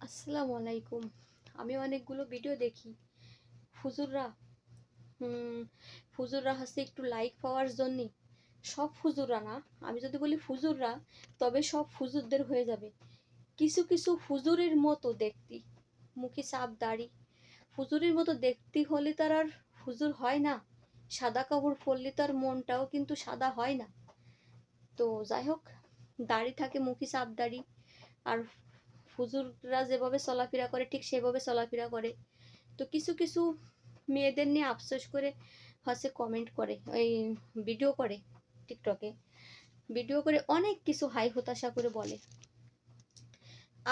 আসসালামু আলাইকুম। আমি অনেকগুলো ভিডিও দেখি। ফুজুররা হুম, হুজুররা হচ্ছে একটু লাইক পাওয়ার জন্যে। সব হুজুররা না, আমি যদি বলি ফুজুররা তবে সব ফুজুরদের হয়ে যাবে। কিছু কিছু হুজুরের মতো দেখতি, মুখে চাপ, দাড়ি। হুজুরের মতো দেখতে হলে তার আর হুজুর হয় না। সাদা কাপড় পরলে তার মনটাও কিন্তু সাদা হয় না। তো যাই হোক, দাড়ি থাকে, মুখে চাপ, দাড়ি। আর হুজুররা যেভাবে চলাফেরা করে, ঠিক সেভাবে চলাফেরা করে। তো কিছু কিছু মেয়েদের নিয়ে আফসোস করে হচ্ছে কমেন্ট করে, এই ভিডিও করে টিকটকে ভিডিও করে অনেক কিছু হাই হতাশা করে বলে।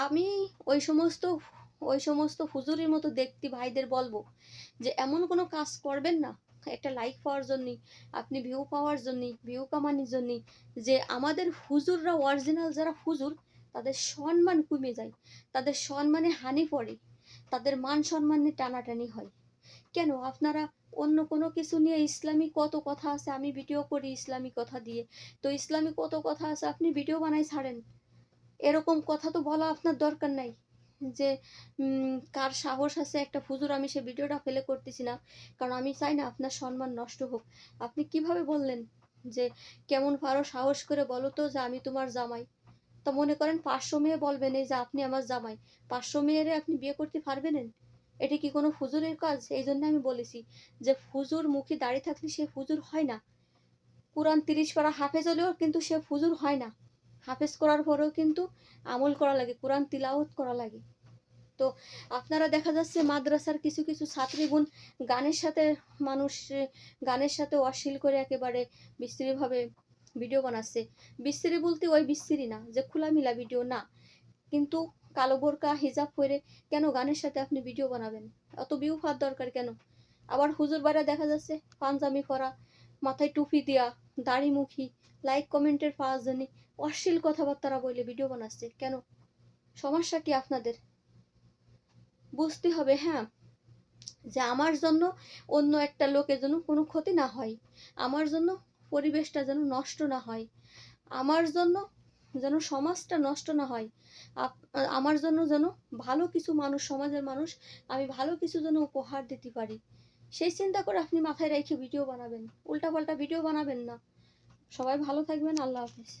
আমি ওই সমস্ত ওই সমস্ত হুজুরের মতো দেখতে ভাইদের বলব যে, এমন কোনো কাজ করবেন না। একটা লাইক পাওয়ার জন্যে আপনি ভিউ পাওয়ার জন্যে ভিউ কামানির জন্যে যে, আমাদের হুজুররা অরিজিনাল যারা হুজুর তাদের সম্মান কমে যায়, তাদের সম্মানে হানি পড়ে, তাদের মান সম্মানে টানাটানি হয়। কেন? আপনারা অন্য কোনো কিছু নিয়ে ইসলামী কত কথা আছে আমি ভিডিও করি ইসলামী কথা দিয়ে। তো ইসলামী কত কথা আছে আপনি ভিডিও বানাই ছাড়েন। এরকম কথা তো বলা আপনার দরকার নাই। যে কার সাহস আছে একটা ফুজুর আমি সে ভিডিওটা ফেলে করতেছি না। কারণ আমি চাই না আপনার সম্মান নষ্ট হোক। আপনি কীভাবে বললেন যে, কেমন পারো সাহস করে বলো তো যে আমি তোমার জামাই। তো মনে করেন পাঁচশো মেয়ে বলবেন, এই যে আপনি আমার জামাই, পাঁচশো মেয়েরে আপনি বিয়ে করতে পারবেন এটি কি কোনো ফুজুরের কাজ? এই জন্য আমি বলেছি যে ফুজুর মুখে দাঁড়িয়ে থাকলে সে ফুজুর হয় না। কোরআন তিরিশ পারা হাফেজ হলেও কিন্তু সে ফুজুর হয় না। হাফেজ করার পরেও কিন্তু আমল করা লাগে, কোরআন তিলাওত করা লাগে। তো আপনারা দেখা যাচ্ছে মাদ্রাসার কিছু কিছু ছাত্রীগুণ গানের সাথে মানুষ, গানের সাথে অশ্লীল করে একেবারে বিস্তৃতভাবে ভিডিও বানাচ্ছে। বলতে ওই বিস্তৃতি না, যে খোলামেলা ভিডিও না। কিন্তু কালো বোরকা, হিজাব পরে কেন গানের সাথে আপনি ভিডিও বানাবেন? অত ভিউ পাওয়ার দরকার কেন? আবার হুজুর বাড়া দেখা যাচ্ছে পাঞ্জামি পরা, মাথায় টুপি দেওয়া দাড়িমুখী লাইক কমেন্টের পাওয়ার জন্য অশ্লীল কথাবার্তারা বলে ভিডিও বানাচ্ছে। কেন? সমস্যা কি আপনাদের? বুঝতে হবে হ্যাঁ যে আমার জন্য অন্য একটা লোকের জন্য কোনো ক্ষতি না হয়। আমার জন্য পরিবেশটা যেন নষ্ট না হয়। আমার জন্য যেন সমাজটা নষ্ট না হয়। আমার জন্য যেন ভালো কিছু মানুষ, সমাজের মানুষ, আমি ভালো কিছু যেন উপহার দিতে পারি। সেই চিন্তা করে আপনি মাথায় রেখে ভিডিও বানাবেন। উল্টাপাল্টা ভিডিও বানাবেন না। সবাই ভালো থাকবেন। আল্লাহ হাফিজ।